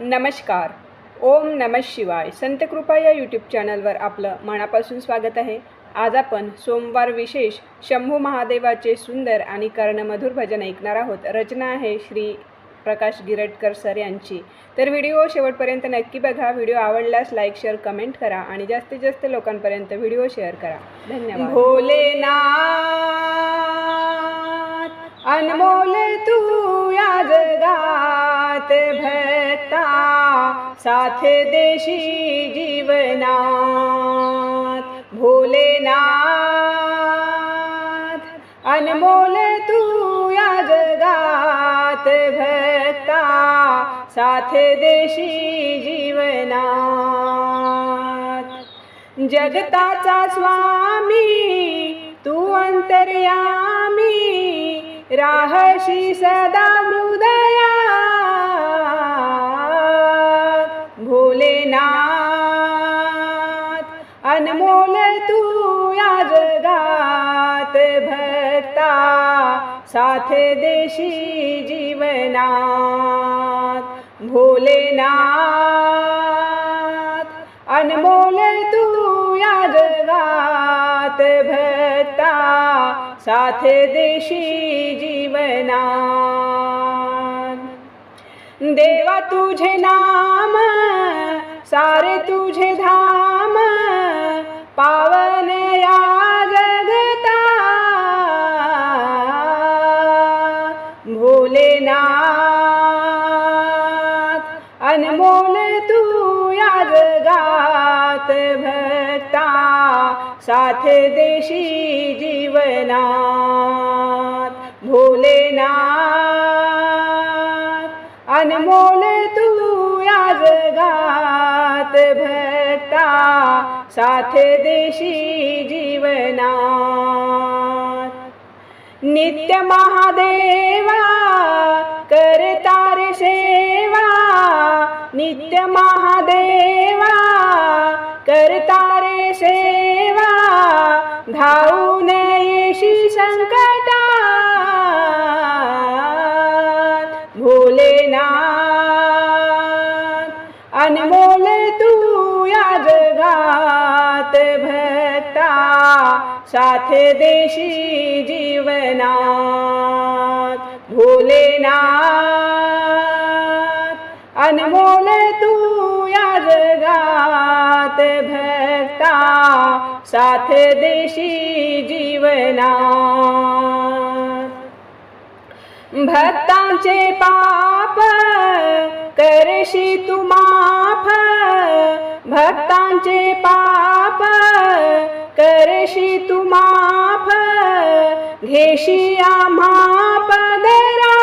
नमस्कार. ओम नमः शिवाय. संतकृपा या यूट्यूब चॅनलवर आपलं मनापासून स्वागत आहे. आज आपण सोमवार विशेष शंभू महादेवाचे सुंदर आणि कर्णमधुर भजन ऐकणार आहोत. रचना आहे श्री प्रकाश गिरटकर सर यांची. तर व्हिडिओ शेवटपर्यंत नक्की बघा. व्हिडिओ आवडल्यास लाईक शेअर कमेंट करा आणि जास्तीत जास्त लोकांपर्यंत व्हिडिओ शेअर करा. धन्यवाद. भोलेनाथ अनमोल तू साथ देशी जीवनात भोलेनाथ अनमोल तू या जगात भक्ता साथ देशी जीवनात जगताचा स्वामी तू अंतर्यामी. राहशी सदा हृदया नाथ. अनमोल तू या जगात भक्ता साथ देशी जीवनात. भोलेनाथ. अनमोल तू या जगात भक्ता साथ देशी जीवनात. देवा तुझे नाम सारे तुझे धाम पावन या जगता भोलेनाथ अनमोल तू या जगात भक्ता। साथ देशी जीवनात भोलेनाथ अनमोल तू या जगात भक्ता साथ देशी जीवना नित्य महादेवा करतार सेवा. नित्य महादेवा करतारे सेवा. धाव अनमोल तू या जगात भक्ता साथ देशी जीवनात भोलेनाथ अनमोल तू या जगात भक्ता साथ देशी जीवनात. भक्तांचे पाप करशी तुमा भक्तांचे पाप करशी तू माफ. घेशी आम्हा पदरा.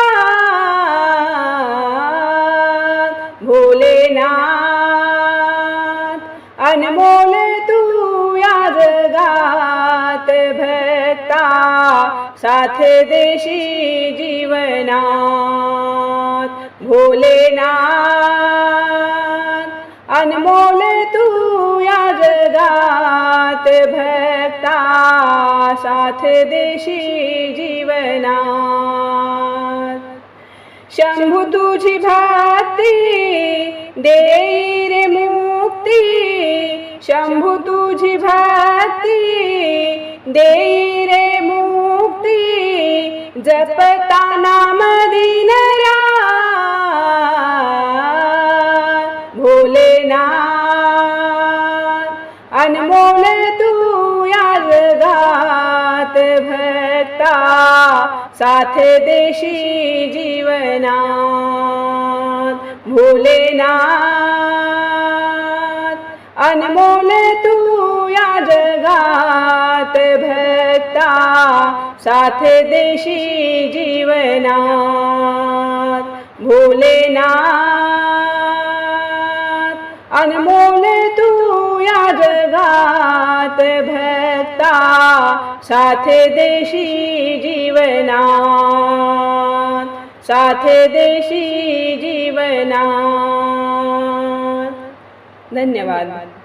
भोलेनाथ अनमोल तू या जगात भक्ता. साथ देशी जीवनात. भोलेनाथ अनमोल तू या जगात भक्ता साथ देशी जीवनात. शंभू तुझी भक्ती देई रे मुक्ती शंभू तुझी भक्ती देई रे मुक्ती जपता नाम अनमोल तू या जगात भक्ता साथ देशी जीवनात भोलेनाथ अनमोल तू या जगात भक्ता साथ देशी जीवनात भोलेनाथ अनमोल तू या जगात भक्ता साथ देशी जीवना साथ देशी जीवना धन्यवाद.